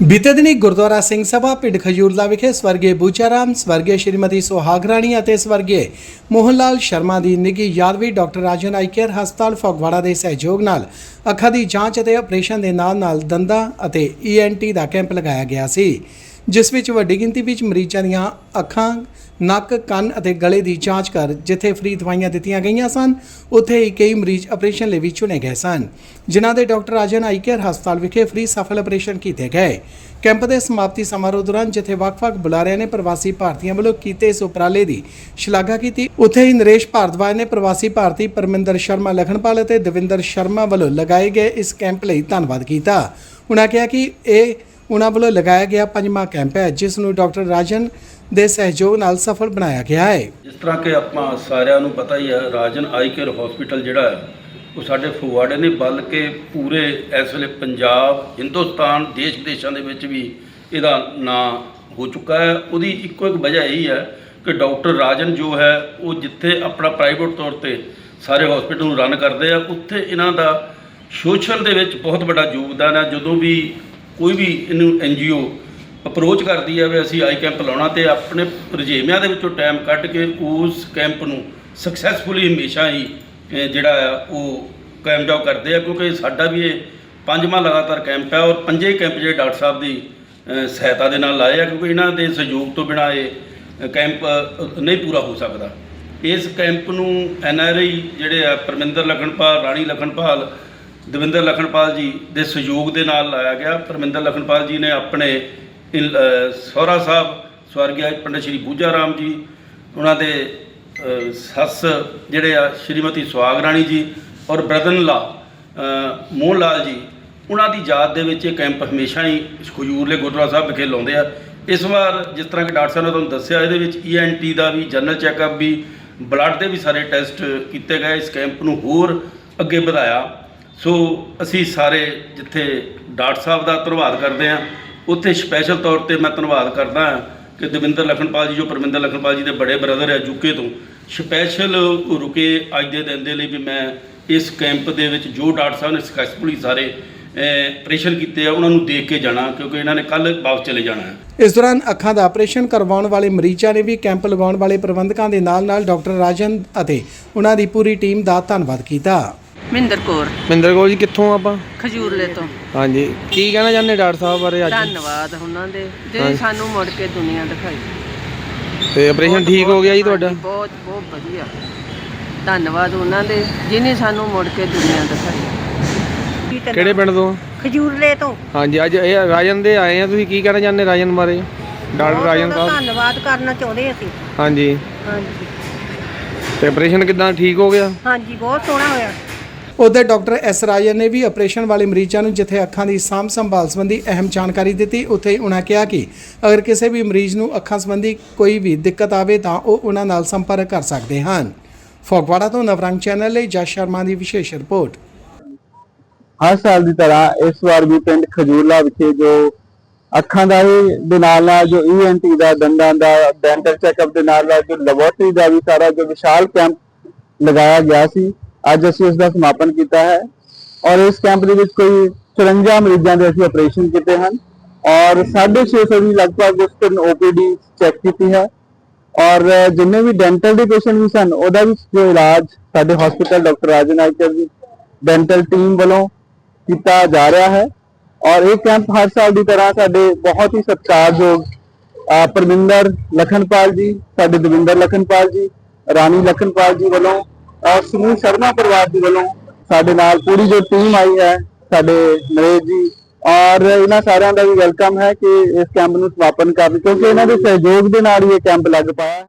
ਬੀਤੇ ਦਿਨੀ ਗੁਰਦੁਆਰਾ ਸਿੰਘ ਸਭਾ ਪਿੰਡ ਖਜੂਰਲਾ ਵਿਖੇ ਸਵਰਗੀ ਬੂਚਾਰਾਮ, ਸਵਰਗੀ ਸ਼੍ਰੀਮਤੀ ਸੁਹਾਗ ਰਾਣੀ ਅਤੇ ਸਵਰਗੀ ਮੋਹਨ ਲਾਲ ਸ਼ਰਮਾ ਦੀ ਨਿੱਘੀ ਯਾਦ ਵਿੱਚ ਡਾਕਟਰ ਰਾਜਨ ਆਈਕੇਅਰ ਹਸਪਤਾਲ ਫਗਵਾੜਾ ਦੇ ਸਹਿਯੋਗ ਨਾਲ ਅੱਖਾਂ ਦੀ ਜਾਂਚ ਅਤੇ ਆਪਰੇਸ਼ਨ ਦੇ ਨਾਲ-ਨਾਲ ਦੰਦਾਂ ਅਤੇ ਈਐਨਟੀ ਦਾ ਕੈਂਪ ਲਗਾਇਆ ਗਿਆ ਸੀ। ਜਿਸ ਵਿੱਚ ਵੱਡੀ ਗਿਣਤੀ ਵਿੱਚ ਮਰੀਜ਼ਾਂ ਦੀਆਂ ਅੱਖਾਂ, ਨੱਕ, ਕੰਨ ਅਤੇ ਗਲੇ ਦੀ ਜਾਂਚ ਕਰ ਜਿੱਥੇ ਫ੍ਰੀ ਦਵਾਈਆਂ ਦਿੱਤੀਆਂ ਗਈਆਂ ਸਨ, ਉੱਥੇ ਹੀ ਕਈ ਮਰੀਜ਼ ਆਪਰੇਸ਼ਨ ਲਈ ਵੀ ਚੁਣੇ ਗਏ ਸਨ। ਜਿਨ੍ਹਾਂ ਦੇ ਡਾਕਟਰ ਰਾਜਨ ਆਈ ਕੇਅਰ ਹਸਪਤਾਲ ਵਿਖੇ ਫ੍ਰੀ ਸਫਲ ਆਪਰੇਸ਼ਨ ਕੀਤੇ ਗਏ। ਕੈਂਪ ਦੇ ਸਮਾਪਤੀ ਸਮਾਰੋਹ ਦੌਰਾਨ ਜਿੱਥੇ ਵੱਖ-ਵੱਖ ਬੁਲਾਰਿਆਂ ਨੇ ਪ੍ਰਵਾਸੀ ਭਾਰਤੀਆਂ ਵੱਲੋਂ ਕੀਤੇ ਇਸ ਉਪਰਾਲੇ ਦੀ ਸ਼ਲਾਘਾ ਕੀਤੀ, ਉੱਥੇ ਹੀ ਨਰੇਸ਼ ਭਾਰਦਵਾਜ ਨੇ ਪ੍ਰਵਾਸੀ ਭਾਰਤੀ ਪਰਮਿੰਦਰ ਸ਼ਰਮਾ ਲਖਨਪਾਲ ਅਤੇ ਦਵਿੰਦਰ ਸ਼ਰਮਾ ਵੱਲੋਂ ਲਗਾਏ ਗਏ ਇਸ ਕੈਂਪ ਲਈ ਧੰਨਵਾਦ ਕੀਤਾ। ਉਹਨਾਂ ਕਿਹਾ ਕਿ ਇਹ ਉਹਨਾਂ ਵੱਲੋਂ ਲਗਾਇਆ ਗਿਆ ਪੰਜਵਾਂ ਕੈਂਪ ਹੈ, ਜਿਸ ਨੂੰ ਡਾਕਟਰ ਰਾਜਨ ਦੇ ਸਹਿਯੋਗ ਨਾਲ ਸਫਲ ਬਣਾਇਆ ਗਿਆ ਹੈ। ਜਿਸ ਤਰ੍ਹਾਂ ਕਿ ਆਪਾਂ ਸਾਰਿਆਂ ਨੂੰ ਪਤਾ ਹੀ ਹੈ, ਰਾਜਨ ਆਈ ਕੇਅਰ ਹਸਪੀਟਲ ਜਿਹੜਾ ਹੈ, ਉਹ ਸਾਡੇ ਫਗਵਾੜੇ ਨੇ, ਬਲਕਿ ਪੂਰੇ ਇਸ ਵੇਲੇ ਪੰਜਾਬ, ਹਿੰਦੁਸਤਾਨ, ਦੇਸ਼ ਵਿਦੇਸ਼ਾਂ ਦੇ ਵਿੱਚ ਵੀ ਇਹਦਾ ਨਾਂ ਹੋ ਚੁੱਕਾ ਹੈ। ਉਹਦੀ ਇੱਕੋ ਇੱਕ ਵਜ੍ਹਾ ਇਹੀ ਹੈ ਕਿ ਡਾਕਟਰ ਰਾਜਨ ਜੋ ਹੈ, ਉਹ ਜਿੱਥੇ ਆਪਣਾ ਪ੍ਰਾਈਵੇਟ ਤੌਰ ਤੇ ਸਾਰੇ ਹਸਪੀਟਲ ਨੂੰ ਰਨ ਕਰਦੇ ਆ, ਉੱਥੇ ਇਹਨਾਂ ਦਾ ਸੋਸ਼ਲ ਦੇ ਵਿੱਚ ਬਹੁਤ ਵੱਡਾ ਯੋਗਦਾਨ ਹੈ। ਜਦੋਂ ਵੀ ਕੋਈ ਵੀ ਇਹਨੂੰ ਐਨਜੀਓ ਅਪਰੋਚ ਕਰਦੀ ਹੈ ਵੀ ਅਸੀਂ ਆਈ ਕੈਂਪ ਲਾਉਣਾ ਤੇ ਆਪਣੇ ਰੁਝੇਵਿਆਂ ਦੇ ਵਿੱਚੋਂ ਟਾਈਮ ਕੱਢ ਕੇ ਉਸ ਕੈਂਪ ਨੂੰ ਸਕਸੈਸਫੁਲੀ ਹਮੇਸ਼ਾ ਹੀ ਜਿਹੜਾ ਆ, ਉਹ ਕਾਮਯਾਬ ਕਰਦੇ ਆ, ਕਿਉਂਕਿ ਸਾਡਾ ਵੀ ਇਹ ਪੰਜਵਾਂ ਲਗਾਤਾਰ ਕੈਂਪ ਹੈ ਔਰ ਪੰਜੇ ਕੈਂਪ ਜਿਹੜੇ ਡਾਕਟਰ ਸਾਹਿਬ ਦੀ ਸਹਾਇਤਾ ਦੇ ਨਾਲ ਲਾਏ ਆ, ਕਿਉਂਕਿ ਇਹਨਾਂ ਦੇ ਸਹਿਯੋਗ ਤੋਂ ਬਿਨਾਂ ਇਹ ਕੈਂਪ ਨਹੀਂ ਪੂਰਾ ਹੋ ਸਕਦਾ। ਇਸ ਕੈਂਪ ਨੂੰ ਐਨ ਆਰ ਆਈ ਜਿਹੜੇ ਆ, ਪਰਮਿੰਦਰ ਲਖਨਪਾਲ ਰਾਣੀ ਲਖਨਪਾਲ ਦਵਿੰਦਰ ਲਖਨਪਾਲ ਜੀ ਦੇ ਸਹਿਯੋਗ ਦੇ ਨਾਲ ਲਾਇਆ ਗਿਆ। ਪਰਮਿੰਦਰ ਲਖਨਪਾਲ ਜੀ ਨੇ ਆਪਣੇ ਇਲ- ਅ, ਸਾਹਿਬ ਸਵਰਗੀ ਪੰਡਿਤ ਸ਼੍ਰੀ ਬੂਜਾ ਰਾਮ ਜੀ ਉਹਨਾਂ ਦੇ ਸੱਸ ਜਿਹੜੇ ਆ ਸ਼੍ਰੀਮਤੀ ਸੁਹਾਗ ਰਾਣੀ ਜੀ ਔਰ ਬ੍ਰਦਨ ਲਾ ਮੋਹਨ ਲਾਲ ਜੀ ਉਹਨਾਂ ਦੀ ਯਾਦ ਦੇ ਵਿੱਚ ਇਹ ਕੈਂਪ ਹਮੇਸ਼ਾ ਹੀ ਖਜੂਰਲੇ ਗੁਰਦੁਆਰਾ ਸਾਹਿਬ ਵਿਖੇ ਲਾਉਂਦੇ ਆ। ਇਸ ਵਾਰ ਜਿਸ ਤਰ੍ਹਾਂ ਕਿ ਡਾਕਟਰ ਸਾਹਿਬ ਨੇ ਤੁਹਾਨੂੰ ਦੱਸਿਆ ਇਹਦੇ ਵਿੱਚ ਈਐਨਟੀ ਦਾ ਵੀ ਜਨਰਲ ਚੈੱਕਅਪ ਵੀ ਬਲੱਡ ਦੇ ਵੀ ਸਾਰੇ ਟੈਸਟ ਕੀਤੇ ਗਏ। ਇਸ ਕੈਂਪ ਨੂੰ ਹੋਰ ਅੱਗੇ ਵਧਾਇਆ। ਸੋ ਅਸੀਂ ਸਾਰੇ ਜਿੱਥੇ ਡਾਕਟਰ ਸਾਹਿਬ ਦਾ ਧੰਨਵਾਦ ਕਰਦੇ ਹਾਂ, ਉੱਥੇ ਸਪੈਸ਼ਲ ਤੌਰ ਤੇ ਮੈਂ ਧੰਨਵਾਦ ਕਰਦਾ ਹਾਂ ਕਿ ਦਵਿੰਦਰ ਲਖਨਪਾਲ ਜੀ ਜੋ ਪਰਮਿੰਦਰ ਲਖਨਪਾਲ ਜੀ ਦੇ ਬੜੇ ਬ੍ਰਦਰ ਹੈ ਯੂਕੇ ਤੋਂ ਸਪੈਸ਼ਲ ਰੁਕੇ ਅੱਜ ਦੇ ਦਿਨ ਦੇ ਲਈ ਵੀ ਮੈਂ ਇਸ ਕੈਂਪ ਦੇ ਵਿੱਚ ਜੋ ਡਾਕਟਰ ਸਾਹਿਬ ਨੇ ਸਕਸੈਸਫੁਲੀ ਸਾਰੇ ਆਪਰੇਸ਼ਨ ਕੀਤੇ ਆ, ਉਹਨਾਂ ਨੂੰ ਦੇਖ ਕੇ ਜਾਣਾ, ਕਿਉਂਕਿ ਇਹਨਾਂ ਨੇ ਕੱਲ ਵਾਪਸ ਚਲੇ ਜਾਣਾ ਹੈ। ਇਸ ਦੌਰਾਨ ਅੱਖਾਂ ਦਾ ਆਪਰੇਸ਼ਨ ਕਰਵਾਉਣ ਵਾਲੇ ਮਰੀਜ਼ਾਂ ਨੇ ਵੀ ਕੈਂਪ ਲਗਾਉਣ ਵਾਲੇ ਪ੍ਰਬੰਧਕਾਂ ਦੇ ਨਾਲ-ਨਾਲ ਡਾਕਟਰ ਰਾਜਨ ਅਤੇ ਉਹਨਾਂ ਦੀ ਪੂਰੀ ਟੀਮ ਦਾ ਧੰਨਵਾਦ ਕੀਤਾ। ਮਹਿੰਦਰ ਕੌਰ। ਮਿੰਦਰ ਕੌਰ ਜੀ ਕਿੱਥੋਂ ਆਪਾਂ? ਖਜੂਰਲੇ ਤੋਂ। ਹਾਂਜੀ। ਕੀ ਕਹਿਣਾ ਚਾਹੁੰਦੇ ਡਾਕਟਰ ਸਾਹਿਬ ਬਾਰੇ ਅੱਜ? ਧੰਨਵਾਦ ਉਹਨਾਂ ਦੇ ਜਿਹੜੇ ਸਾਨੂੰ ਮੁੜ ਕੇ ਦੁਨੀਆ ਦਿਖਾਈ। ਤੇ ਆਪਰੇਸ਼ਨ ਠੀਕ ਹੋ ਗਿਆ ਜੀ ਤੁਹਾਡਾ? ਬਹੁਤ ਬਹੁਤ ਵਧੀਆ। ਧੰਨਵਾਦ ਉਹਨਾਂ ਦੇ ਜਿਨੇ ਸਾਨੂੰ ਮੁੜ ਕੇ ਦੁਨੀਆ ਦਿਖਾਈ। ਕਿਹੜੇ ਪਿੰਡ ਤੋਂ? ਖਜੂਰਲੇ ਤੋਂ। ਹਾਂਜੀ ਅੱਜ ਇਹ ਰਾਜਨ ਦੇ ਆਏ ਆ ਤੁਸੀਂ ਕੀ ਕਹਿਣਾ ਚਾਹੁੰਦੇ ਰਾਜਨ ਬਾਰੇ? ਡਾਕਟਰ ਰਾਜਨ ਸਾਹਿਬ। ਧੰਨਵਾਦ ਕਰਨਾ ਚਾਹੁੰਦੇ ਅਸੀਂ। ਹਾਂਜੀ। ਹਾਂਜੀ। ਤੇ ਆਪਰੇਸ਼ਨ ਕਿਦਾਂ ਠੀਕ ਹੋ ਗਿਆ? ਹਾਂਜੀ ਬਹੁਤ ਸੋਹਣਾ ਹੋਇਆ। ਉਧਰ ਡਾਕਟਰ ਐਸ ਰਾਜਨ ਨੇ ਵੀ ਆਪਰੇਸ਼ਨ ਵਾਲੇ ਮਰੀਜ਼ਾਂ ਨੂੰ ਜਿੱਥੇ ਅੱਖਾਂ ਦੀ ਸਾਂਭ ਸੰਭਾਲ ਸੰਬੰਧੀ ਅਹਿਮ ਜਾਣਕਾਰੀ ਦਿੱਤੀ, ਉੱਥੇ ਹੀ ਉਹਨਾਂ ਕਿਹਾ ਕਿ ਅਗਰ ਕਿਸੇ ਵੀ ਮਰੀਜ਼ ਨੂੰ ਅੱਖਾਂ ਸੰਬੰਧੀ ਕੋਈ ਵੀ ਦਿੱਕਤ ਆਵੇ ਤਾਂ ਉਹ ਉਹਨਾਂ ਨਾਲ ਸੰਪਰਕ ਕਰ ਸਕਦੇ ਹਨ। ਫਗਵਾੜਾ ਤੋਂ ਨਵਰੰਗ ਚੈਨਲ ਲਈ ਜਸ ਸ਼ਰਮਾ ਦੀ ਵਿਸ਼ੇਸ਼ ਰਿਪੋਰਟ। ਹਰ ਸਾਲ ਦੀ ਤਰ੍ਹਾਂ ਇਸ ਵਾਰ ਵੀ ਪਿੰਡ ਖਜੂਰਲਾ ਵਿਖੇ ਜੋ ਅੱਖਾਂ ਦਾ ਹੀ ਦੇ ਨਾਲ ਨਾਲ ਜੋ ਈਐਨਟੀ ਦਾ, ਦੰਦਾਂ ਦਾ ਡੈਂਟਲ ਚੈੱਕਅਪ ਦੇ ਨਾਲ ਨਾਲ ਜੋ ਲੈਬੋਰਟਰੀ ਦਾ ਵੀ ਸਾਰਾ ਜੋ ਵਿਸ਼ਾਲ ਕੈਂਪ ਲਗਾਇਆ ਗਿਆ ਸੀ ਅੱਜ ਅਸੀਂ ਉਸ ਦਾ ਸਮਾਪਨ ਕੀਤਾ ਹੈ ਔਰ ਇਸ ਕੈਂਪ ਦੇ ਵਿੱਚ ਕੋਈ 54 ਮਰੀਜ਼ਾਂ ਦੇ ਅਸੀਂ ਆਪਰੇਸ਼ਨ ਕੀਤੇ ਹਨ ਔਰ 650 ਦੀ ਲਗਭਗ ਉਸ ਦਿਨ ਓਪੀਡੀ ਚੈੱਕ ਕੀਤੀ ਹੈ ਔਰ ਜਿੰਨੇ ਵੀ ਡੈਂਟਲ ਦੇ ਪੇਸ਼ੈਂਟ ਵੀ ਸਨ, ਉਹਦਾ ਵੀ ਜੋ ਇਲਾਜ ਸਾਡੇ ਹਸਪੀਟਲ ਡਾਕਟਰ ਰਾਜਨ ਆਇਕਰ ਦੀ ਡੈਂਟਲ ਟੀਮ ਵੱਲੋਂ ਕੀਤਾ ਜਾ ਰਿਹਾ ਹੈ ਔਰ ਇਹ ਕੈਂਪ ਹਰ ਸਾਲ ਦੀ ਤਰ੍ਹਾਂ ਸਾਡੇ ਬਹੁਤ ਹੀ ਸਤਿਕਾਰਯੋਗ ਪਰਮਿੰਦਰ ਲਖਨਪਾਲ ਜੀ, ਸਾਡੇ ਦਵਿੰਦਰ ਲਖਨਪਾਲ ਜੀ, ਰਾਣੀ ਲਖਨਪਾਲ ਜੀ ਵੱਲੋਂ ਔਰ ਸਮੂਹ ਸ਼ਰਮਾ ਪਰਿਵਾਰ ਦੇ ਵੱਲੋਂ ਸਾਡੇ ਨਾਲ ਪੂਰੀ ਜੋ ਟੀਮ ਆਈ ਹੈ, ਸਾਡੇ ਨਰੇਸ਼ ਜੀ, ਔਰ ਇਹਨਾਂ ਸਾਰਿਆਂ ਦਾ ਵੀ ਵੈਲਕਮ ਹੈ ਕਿ ਇਸ ਕੈਂਪ ਨੂੰ ਸਮਾਪਨ ਕਰਨ, ਕਿਉਂਕਿ ਇਹਨਾਂ ਦੇ ਸਹਿਯੋਗ ਦੇ ਨਾਲ ਹੀ ਇਹ ਕੈਂਪ ਲੱਗ ਪਾਇਆ